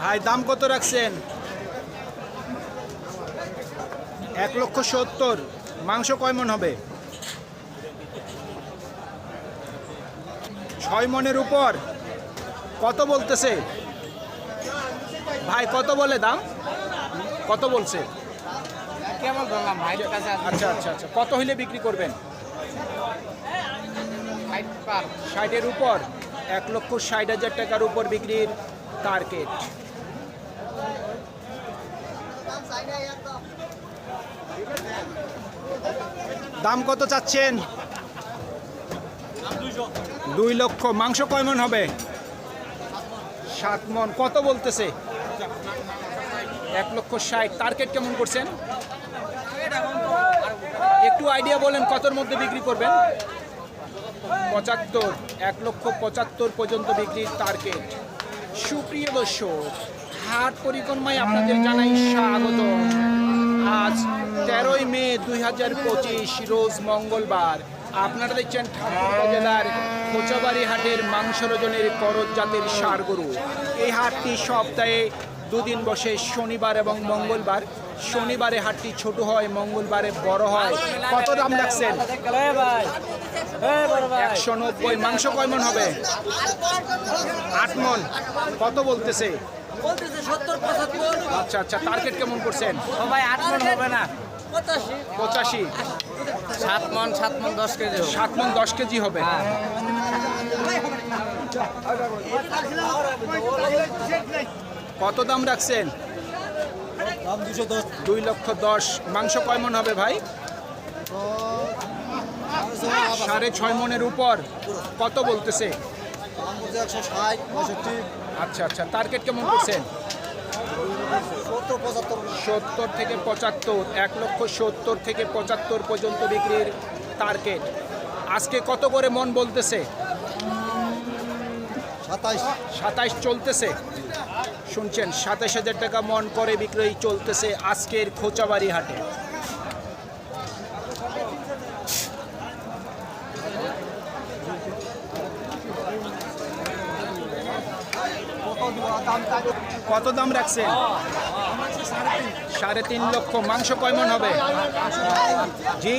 ভাই দাম কত রাখছেন? এক লক্ষ সত্তর। মাংস কয় মন হবে? ছয় মনের উপর। কত বলতেছে? ভাই কত বলে দাম? কত বলছে? কেমন ধরলাম ভাইয়ের আচ্ছা আচ্ছা আচ্ছা কত হইলে বিক্রি করবেন? ষাট ষাটের উপর। এক লক্ষ ষাট হাজার টাকার উপর বিক্রির টার্গেট দাম কত চাচ্ছেন? দুই লক্ষ। মাংস কয় মন হবে? সাত মন। কত বলতেছে? এক লক্ষ ষাট। টার্গেট কেমন করছেন? একটু আইডিয়া বলেন, কতর মধ্যে বিক্রি করবেন? পঁচাত্তর। এক লক্ষ পঁচাত্তর পর্যন্ত বিক্রির টার্গেট সুপ্রিয় দর্শক হাট পরিক্রমায় আপনাদের জানাই স্বাগত। আজ তেরোই মে দুই হাজার পঁচিশ, রোজ মঙ্গলবার। আপনারা দেখছেন ঠাকুরগাঁও জেলার কোচাবাড়ি হাটের মাংস রজনের করজ জাতের সার গরু। এই হাটটি সপ্তাহে দুদিন বসে শনিবার এবং মঙ্গলবার। শনিবারে হাটটি ছোট হয়, মঙ্গলবারে বড় হয়। কত দাম রাখছেন? একশো নব্বই। মাংস কয় মন হবে? আট মন। কত বলতেছে? বলতেছে সত্তর পঁচাত্তর। আচ্ছা আচ্ছা টার্গেট কেমন করছেন? ভাই আট মন হবে না। পঁচাশি। পঁচাশি। সাত মন সাত মন দশ কেজি হবে। সাত মন দশ কেজি হবে। কত দাম রাখছেন? দাম দুশো দশ। দুই লক্ষ দশ। মাংস কয় মন হবে ভাই? সাড়ে ছয় মনের উপর। কত বলতেছে? দাম বলছে একশো ষাট পঁয়ষট্টি। আচ্ছা আচ্ছা টার্গেট কেমন করছেন? সত্তর থেকে পঁচাত্তর এক লক্ষ সত্তর থেকে পঁচাত্তর পর্যন্ত বিক্রির টার্গেট আজকে কত করে মন বলতেছে? সাতাইশ। সাতাইশ চলতেছে। শুনছেন সাতাশ হাজার টাকা মন করে বিক্রয় চলতেছে আজকের খোঁচাবাড়ি হাটে। কত দাম রাখছেন? সাড়ে তিন লক্ষ। মাংস কয় মন হবে? জি।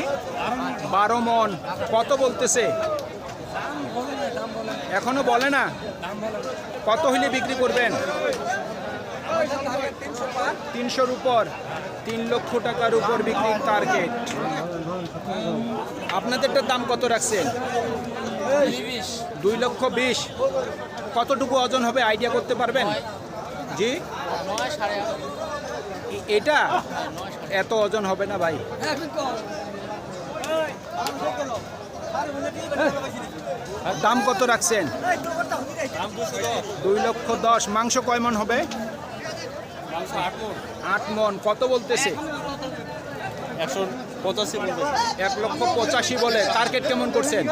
বারো মন। কত বলতেছে? এখনও বলে না? কত হইলে বিক্রি করবেন? তিনশোর উপর। তিন লক্ষ টাকার উপর বিক্রির টার্গেট আপনাদেরটার দাম কত রাখছেন? দুই লক্ষ বিশ। কতটুকু ওজন হবে আইডিয়া করতে পারবেন? জি? এটা? এত ওজন হবে না ভাই। দাম কত রাখছেন? দুই লক্ষ দশ। মাংস কয় মন হবে? আট মন। কত বলতেছে। এক লক্ষ পঁচাশি বলে। টার্গেট কেমন করছেন?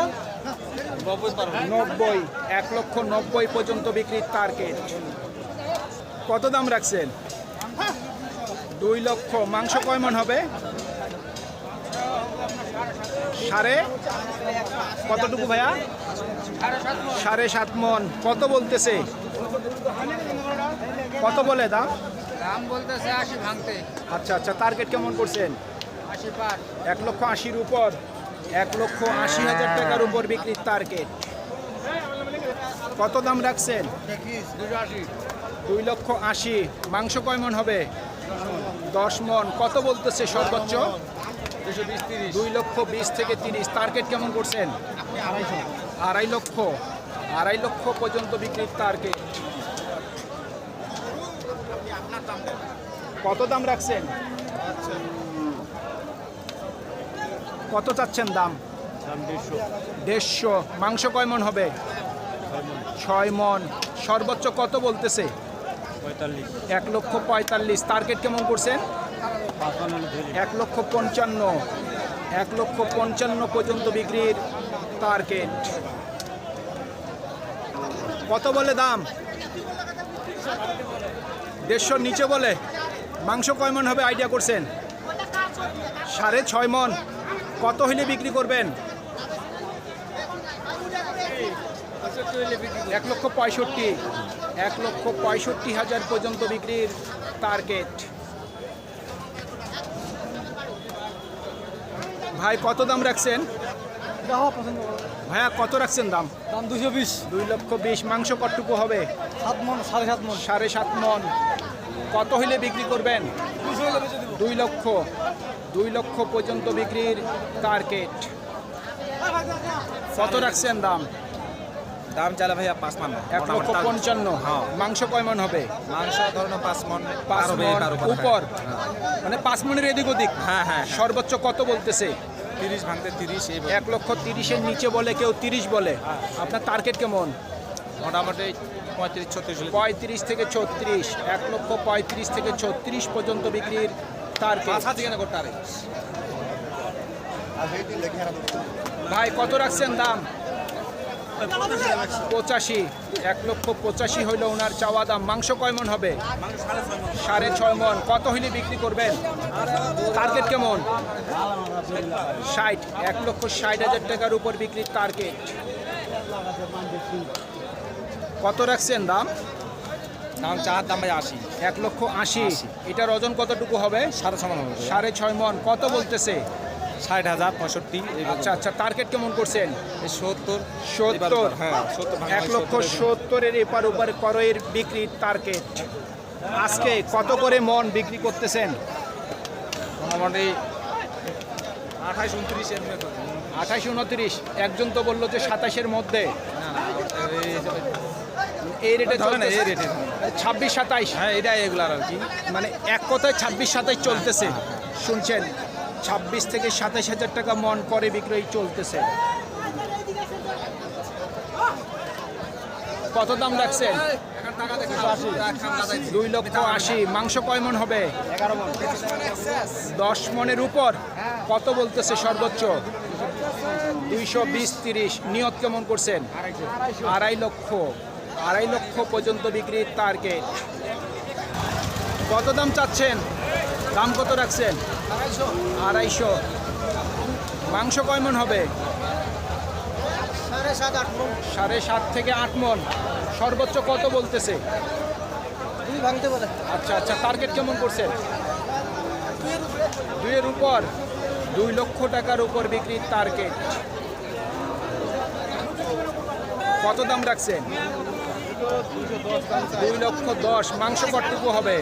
নব্বই এক লক্ষ নব্বই পর্যন্ত বিক্রির টার্গেট কত দাম রাখছেন? দুই লক্ষ। মাংস কয় মন হবে? সাড়ে? কতটুকু ভাইয়া? সাড়ে সাত মন। কত বলতেছে? কত বলে দাম? দাম বলতেছে আশি ভাঙতে। আচ্ছা আচ্ছা টার্গেট কেমন করছেন? আশি পার। এক লক্ষ আশির উপর। এক লক্ষ আশি হাজার টাকার উপর বিক্রির টার্গেট কত দাম রাখছেন? দুই লক্ষ আশি। মাংস কয় মন হবে? দশ মন। কত বলতেছে সর্বোচ্চ? দুই লক্ষ বিশ থেকে তিরিশ। টার্গেট কেমন করছেন? আড়াই লক্ষ। আড়াই লক্ষ পর্যন্ত বিক্রির টার্গেট কত দাম রাখছেন? কত চাচ্ছেন দাম? দেড়শো। মাংস কয় মন হবে? ছয় মন। সর্বোচ্চ কত বলতেছে? এক লক্ষ পঁয়তাল্লিশ। টার্গেট কেমন করছেন? এক লক্ষ পঞ্চান্ন। এক লক্ষ পঞ্চান্ন পর্যন্ত বিক্রির টার্গেট। কত বলে দাম? দেড়শোর নিচে বলে। মাংস কয় মন হবে? আইডিয়া করছেন? সাড়ে ছয় মন। কত হইলে বিক্রি করবেন? এক লক্ষ পঁয়ষট্টি। এক লক্ষ পঁয়ষট্টি হাজার পর্যন্ত বিক্রির টার্গেট ভাই কত দাম রাখছেন? ভাইয়া কত রাখছেন দাম? দাম দুশো বিশ। দুই লক্ষ বিশ। মাংস কতটুকু হবে? সাত মন সাড়ে সাত মন। সাড়ে সাত মন। কত হইলে বিক্রি করবেন? দুই লক্ষ দুই লক্ষ পর্যন্ত বিক্রির টার্গেট কত রাখছেন দাম? দাম চালা ভাইয়া পাঁচ মান। এক লক্ষ পঞ্চান্ন। হ্যাঁ। মাংস কয় মন হবে? মাংস ধরুন পাঁচ মন পাঁচ মন উপর। মানে পাঁচ মনের এদিক ওদিক। হ্যাঁ হ্যাঁ। সর্বোচ্চ কত বলতেছে? তিরিশ ভাঙতে তিরিশ এক লক্ষ তিরিশের নিচে বলে কেউ তিরিশ বলে। আপনার টার্গেট কেমন? মোটামুটি পঁয়ত্রিশ ছত্রিশ পঁয়ত্রিশ থেকে ছত্রিশ এক লক্ষ পঁয়ত্রিশ থেকে ছত্রিশ পর্যন্ত বিক্রির তার ভাই কত রাখছেন দাম? পঁচাশি এক লক্ষ পঁচাশি হইল ওনার চাওয়া দাম। মাংস কয় মন হবে? সাড়ে ছয় মন। কত হইলে বিক্রি করবেন? টার্গেট কেমন? ষাট এক লক্ষ ষাট হাজার টাকার উপর বিক্রির টার্গেট কত রাখছেন দাম? দাম চার দাম আশি। এক লক্ষ আশি। এটার ওজন কতটুকু হবে? সাড়ে সমান হবে। সাড়ে ছয় মন। কত বলতেছে? ষাট হাজার পঁয়ষট্টি আচ্ছা আচ্ছা টার্গেট কেমন করছেন? সত্তর সত্তর। হ্যাঁ এক লক্ষ সত্তরের এপার ওপার করয়ের বিক্রির টার্গেট আজকে কত করে মন বিক্রি করতেছেন? মোটামুটি আঠাশ উনত্রিশ আঠাশ উনত্রিশ। একজন তো বলল যে সাতাশের মধ্যে। এই রেটে ধরে না এই রেটে ছাব্বিশ সাতাইশ। হ্যাঁ এটাই এগুলার আর কি। মানে এক কথায় ছাব্বিশ সাতাইশ চলতেছে। শুনছেন? ছাব্বিশ থেকে সাতাইশ হাজার টাকা মন করে বিক্রয় চলতেছে। কত দাম রাখছেন? দুই লক্ষ আশি। মাংস কয় মন হবে? দশ মনের উপর? কত বলতেছে সর্বোচ্চ? দুইশো বিশ তিরিশ। নিয়ত কেমন করছেন? আড়াই লক্ষ। আড়াই লক্ষ পর্যন্ত বিক্রির টার্গেট কত দাম চাচ্ছেন? দাম কত রাখছেন? আড়াইশো। মাংস কয় মন হবে? সাড়ে সাত থেকে আট মন। সর্বোচ্চ কত বলতেছে? আচ্ছা আচ্ছা টার্গেট কেমন করছেন? দুইয়ের উপর। দুই লক্ষ টাকার উপর বিক্রির টার্গেট কত দাম রাখছেন? দুই লক্ষ দশ, মাংস কতটুকু হবে?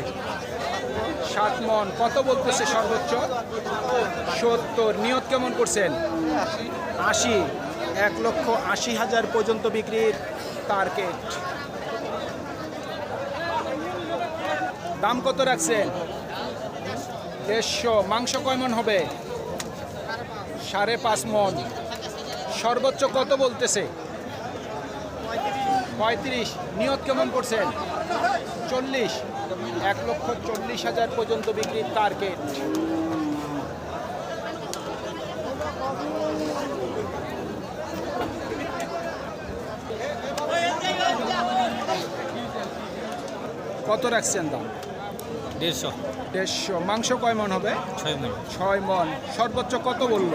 সাত মন। কত বলতেছে সর্বোচ্চ? সত্তর। নিয়ত কেমন করছেন? আশি। এক লক্ষ আশি হাজার পর্যন্ত বিক্রির টার্গেট দাম কত রাখছেন? দেড়শো। মাংস কয় মন হবে? সাড়ে পাঁচ মন। সর্বোচ্চ কত বলতেছে? পঁয়ত্রিশ নিয়ত কেমন করছেন? চল্লিশ এক লক্ষ চল্লিশ হাজার পর্যন্ত বিক্রির টার্গেট কত রাখছেন দাম? দেড়শো। দেড়শো। মাংস কয় মন হবে? ছয় মন। ছয় মন। সর্বোচ্চ কত বলল?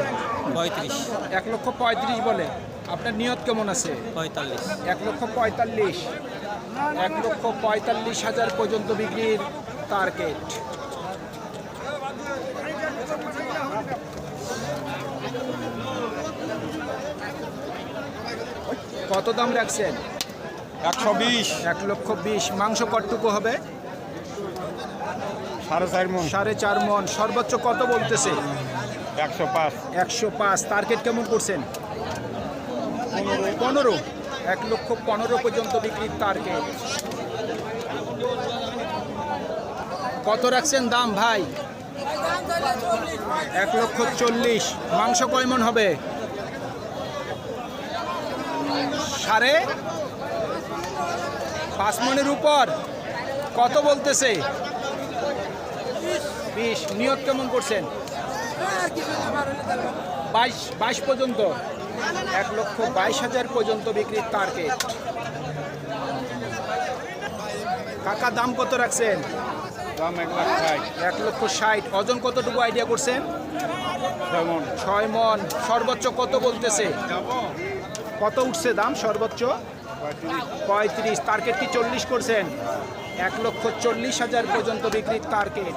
পঁয়ত্রিশ। এক লক্ষ পঁয়ত্রিশ বলে। আপনার নিয়ত কেমন আছে? পঁয়তাল্লিশ। এক লক্ষ পঁয়তাল্লিশ। এক লক্ষ পঁয়তাল্লিশ হাজার পর্যন্ত বিক্রির টার্গেট কত দাম রাখছেন? একশো বিশ। এক লক্ষ বিশ। মাংস কতটুকু হবে? সাড়ে চার মন। সাড়ে চার মন। সর্বোচ্চ কত বলতেছে? একশো পাঁচ। একশো পাঁচ। টার্গেট কেমন করছেন? পনেরো, এক লক্ষ পনেরো পর্যন্ত বিক্রির টার্গেট কত রাখছেন দাম ভাই? এক লক্ষ চল্লিশ। মাংস কয় মন হবে? সাড়ে পাঁচ মনের উপর। কত বলতেছে? বিশ। নিয়ত কেমন করছেন? বাইশ বাইশ পর্যন্ত। এক লক্ষ বাইশ হাজার পর্যন্ত বিক্রির টার্গেট কাকা দাম কত রাখছেন? দাম এক লাখ ষাট। এক লক্ষ ষাট। ওজন কতটুকু আইডিয়া করছেন? ছয় মন। সর্বোচ্চ কত বলতেছে? কত উঠছে দাম সর্বোচ্চ? পঁয়ত্রিশ। পঁয়ত্রিশ টার্গেট কি চল্লিশ করছেন? এক লক্ষ চল্লিশ হাজার পর্যন্ত বিক্রির টার্গেট